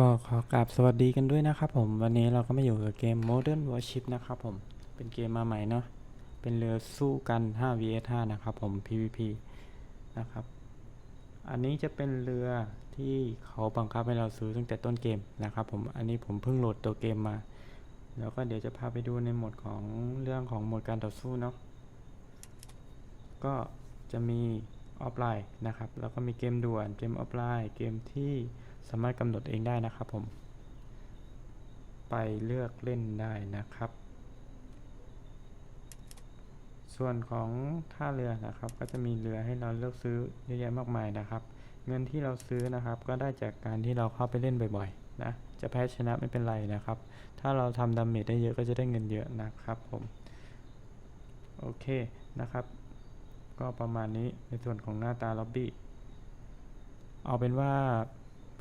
ก็ขอกราบสวัสดีกันด้วยนะครับผม วันนี้เราก็มาอยู่กับเกม Modern Warship นะครับผม เป็นเกมมาใหม่เนาะเป็นเรือสู้กัน 5 vs 5นะครับผม PVP นะครับ อันนี้จะเป็นเรือที่เขาบังคับให้เราซื้อตั้งแต่ต้นเกมนะครับผม อันนี้ผมเพิ่งโหลดตัวเกมมา แล้วก็เดี๋ยวจะพาไปดูในโหมดของเรื่องของโหมดการต่อสู้เนาะก็จะมีออฟไลน์นะครับ แล้วก็มีเกมด่วน เกมออฟไลน์ เกมที่ สามารถกำหนดเองได้นะครับผม ไปเลือกเล่นได้นะครับ ส่วนของท่าเรือนะครับ ก็จะมีเรือให้เราเลือกซื้อเยอะแยะมากมายนะครับ เงินที่เราซื้อนะครับ ก็ได้จากการที่เราเข้าไปเล่นบ่อยๆนะจะแพ้ชนะไม่เป็นไรนะครับ ถ้าเราทำดาเมจได้เยอะก็จะได้เงินเยอะนะครับผมโอเคนะครับ ก็ประมาณนี้ในส่วนของหน้าตาล็อบบี้เอาเป็นว่า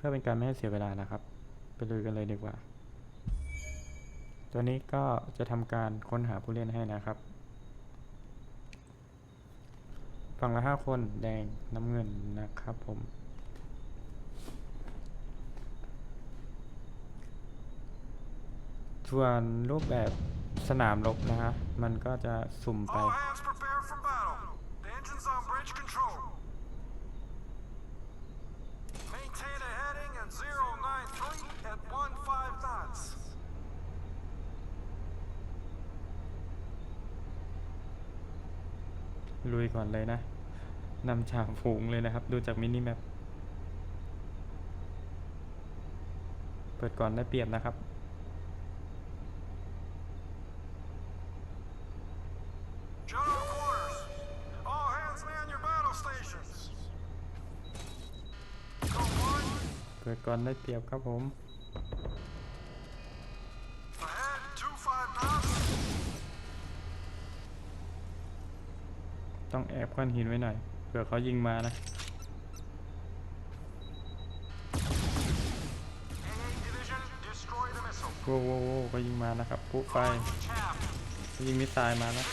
พื่อเป็นการไม่ให้เสียเวลานะครับ ไปลุยกันเลยดีกว่า ตัวนี้ก็จะทำการค้นหาผู้เล่นให้นะครับ ฝั่งละห้าคนแดงน้ำเงินนะครับผมส่วนรูปแบบสนามรบนะฮะ มันก็จะสุ่มไป All hands prepare for battle. The engine's on bridge control. ลุยก่อนเลยนะนำฉากฝูงเลยนะครับ ดูจากมินิแมปเปิดก่อนได้เปรียบนะครับ General quarters. All hands man your battle stations. Code 1. เปิดก่อนได้เปรียบครับผม ต้องแอบก้อนหินไว้หน่อยเผื่อเขายิงมานะโว้วโว้วโว้ก็ยิงมานะครับปุ๊บไปยิงมิสไซล์มานะ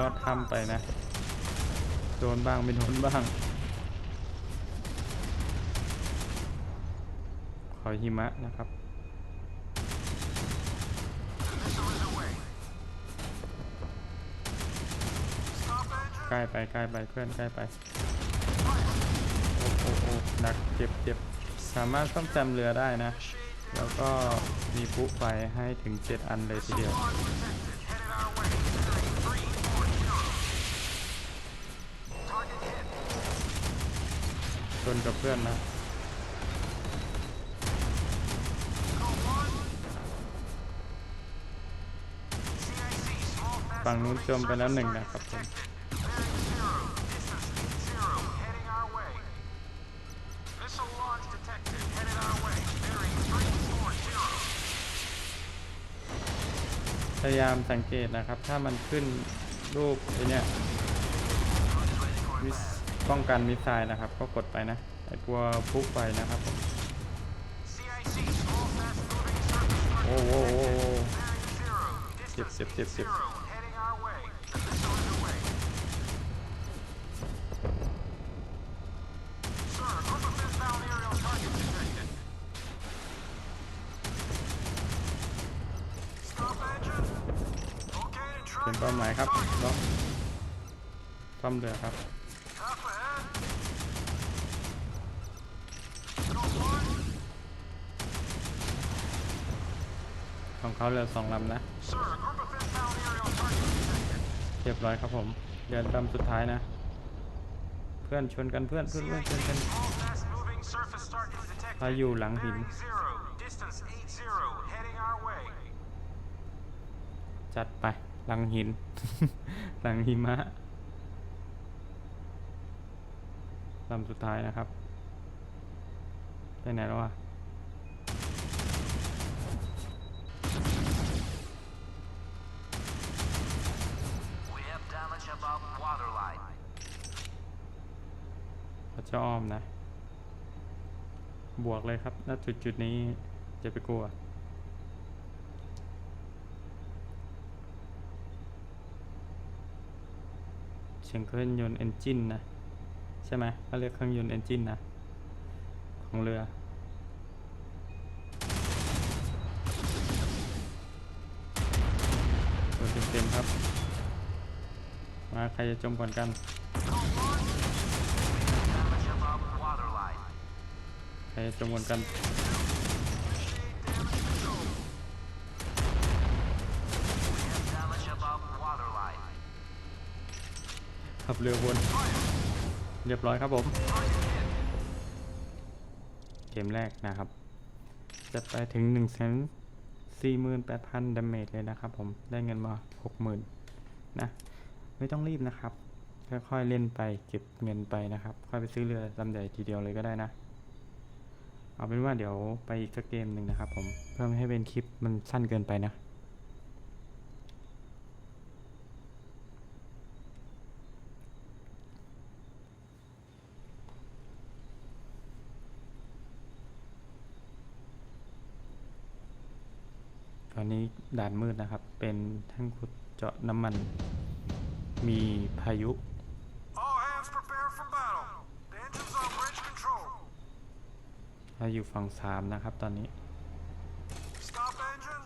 ลอดถ้ำไปนะ โดนบ้างไม่โดนบ้าง ขอหิมะนะครับใกล้ไปใกล้ไปเพื่อนใกล้ไป โอ้โอ้โอ้หนักเจ็บเจ็บสามารถซ่อมแซมเรือได้นะ แล้วก็มีพลุไฟให้ถึง 7 อันเลยทีเดียว ชนกับเพื่อนนะฝั่งนู้นจมไปแล้วหนึ่งนะครับผมพยายามสังเกตนะครับ ถ้ามันขึ้นรูปไอเนี้ย ป้องกันมิสไซล์นะครับ ก็กดไปนะไอตัวพุกไปนะครับโอ้โหเจ็บเจ็บเจ็บเจ็บเป็นเป้าหมายครับเนาะซ่อมเรือครับ ของเขาเรือสองลำนะ Sir, a group of inbound aerial targets detected. เรียบร้อยครับผม เดือนลำสุดท้ายนะ เพื่อนชนกันเพื่อนเพื่อนเพื่อนชนกัน Small fast moving surface targets detected. พายุหลังหิน Bearing zero, distance eight zero, heading our way. จัดไปหลังหิน หลังหิมะลำสุดท้ายนะครับ ไปไหนแล้วอะ We have damage above waterline. จะอ้อมนะ บวกเลยครับ ณ จุดจุดนี้จะไปกลัวเสียงเครื่องยนต์เอนจินนะ ใช่ไหมเขาเรียกเครื่องยนต์เอนจินนะ ของเรือ ตัวเต็มๆครับ มาใครจะจมก่อนกันใครจะจมก่อนกันขับเรือวน เรียบร้อยครับผม มแรกนะครับ จะไปถึง1นึ่งแสนสี่หมื่นแปดพันดาเมจเลยนะครับผมได้เงินมาหกหมื่นนะไม่ต้องรีบนะครับ ค่อยๆเล่นไปเก็บเงินไปนะครับ ค่อยไปซื้อเรือลำใหญ่ทีเดียวเลยก็ได้นะ เอาเป็นว่าเดี๋ยวไปอีกสักเกมหนึ่งนะครับผมเพื่อไม่ให้เป็นคลิปมันสั้นเกินไปนะ ตอนนี้ด่านมืดนะครับ เป็นแท่งขุดเจาะน้ำมัน มีพายุ All hands prepare for battle. The engines on bridge control. เราอยู่ฝั่งสามนะครับตอนนี้ Stop engine.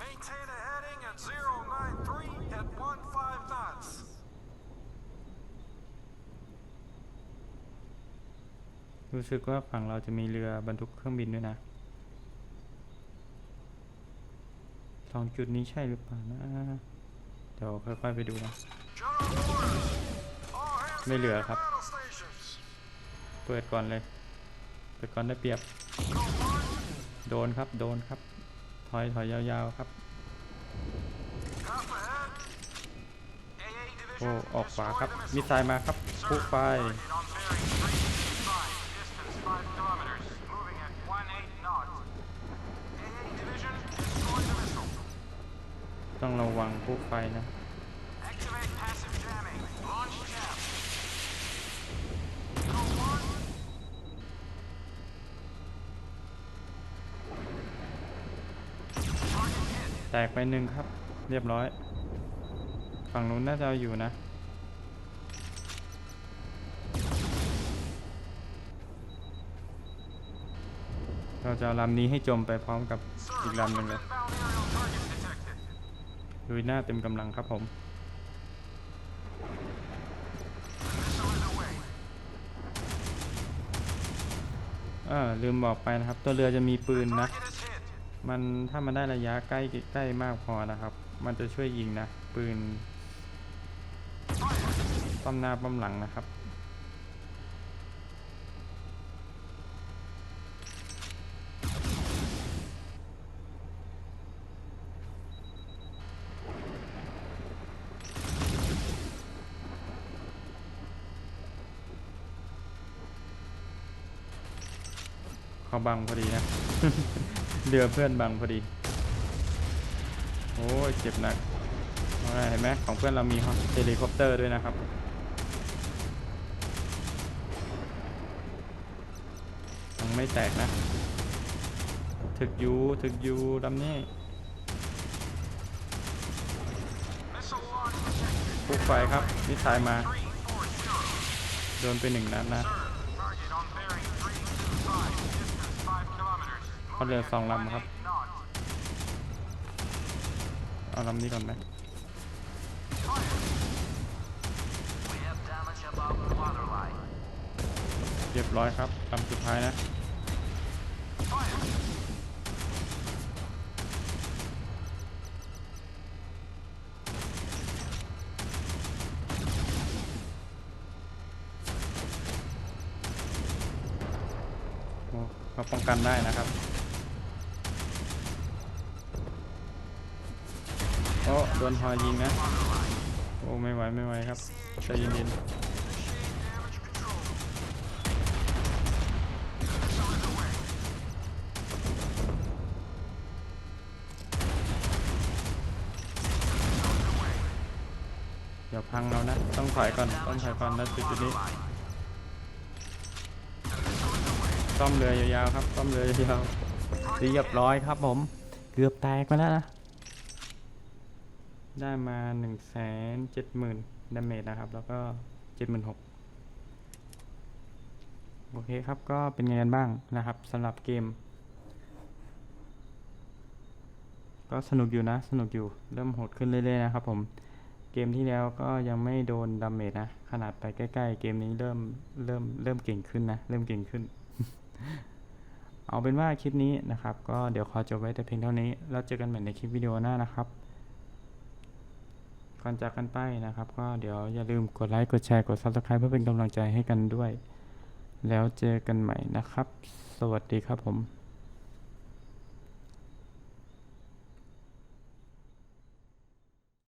Maintain a heading at 093 at 15 knots. รู้สึกว่าฝั่งเราจะมีเรือบรรทุกเครื่องบินด้วยนะ สองจุดนี้ใช่หรือเปล่านะ เดี๋ยวค่อยๆไปดูนะ General orders. All hands ไม่เหลือ to ครับ battle stations. เปิดก่อนเลย เปิดก่อนได้เปรียบ โดนครับ โดนครับ ถอยถอยยาวๆครับ Half ahead. AA โอ้ division. ออกขวาครับ destroy the มิส missile. ไซล์มาครับปุ๊ไฟ ต้องระวังปุ๊ไฟนะแตกไปหนึ่งครับ เรียบร้อย ฝั่งนู้นน่าจะเอาอยู่นะ เราจะเอาลำนี้ให้จมไปพร้อมกับอีกลำหนึ่งเลย ลุยหน้าเต็มกำลังครับผมเออลืมบอกไปนะครับ ตัวเรือจะมีปืนนะ มันถ้ามันได้ระยะใกล้ใกล้มากพอนะครับ มันจะช่วยยิงนะ ปืนป้อมหน้าป้อมหลังนะครับ เขาบังพอดีนะ เรือเพื่อนบังพอดี โอ้ยเจ็บหนักเอาล่ะเห็นไหมของเพื่อนเรามีเฮลิคอปเตอร์ด้วยนะครับ ยังไม่แตกนะ ถึกอยูถึกอยูลำนี้ปุ๊บไฟครับมิสไซล์มา โดนไปหนึ่งนัดนะ เขาเรือสองลำครับ เอาลำนี้ก่อนไหมเรียบร้อยครับลำสุดท้ายนะมาป้องกันได้นะครับ โอ้โดนฮอยิงนะ โอ้ไม่ไหวไม่ไหวครับใจเย็น Initiate damage control. Missile is away. ๆเดี๋ยวพังเรานะ ต้องถอยก่อน ต้องถอยก่อนนะจุดจุดนี้ Waterline. ซ่อมเรือยาวๆครับซ่อมเรือยาวๆเรียบร้อยครับผม เกือบแตกไปแล้วนะ ได้มา1นึ่งแสนเจ็ดาเมจนะครับ แล้วก็เจ็ดหมื่นหกโอเคครับ ก็เป็นไงกันบ้างนะครับสำหรับเกม ก็สนุกอยู่นะ สนุกอยู่ เริ่มโหดขึ้นเรื่อยๆนะครับผม เกมที่แล้วก็ยังไม่โดนดาเมจนะ ขนาดไปใกล้ๆ เกมนี้เริ่ม เริ่ม เริ่มเก่งขึ้นนะ เริ่มเก่งขึ้น เอาเป็นว่าคลิปนี้นะครับ ก็เดี๋ยวขอจบไว้แต่เพียงเท่านี้ แล้วเจอกันใหม่ในคลิปวิดีโอหน้านะครับ ก่อนจากกันไปนะครับ ก็เดี๋ยวอย่าลืมกดไลค์ กดแชร์ กด Subscribe เพื่อเป็นกำลังใจให้กันด้วย แล้วเจอกันใหม่นะครับ สวัสดีครับผม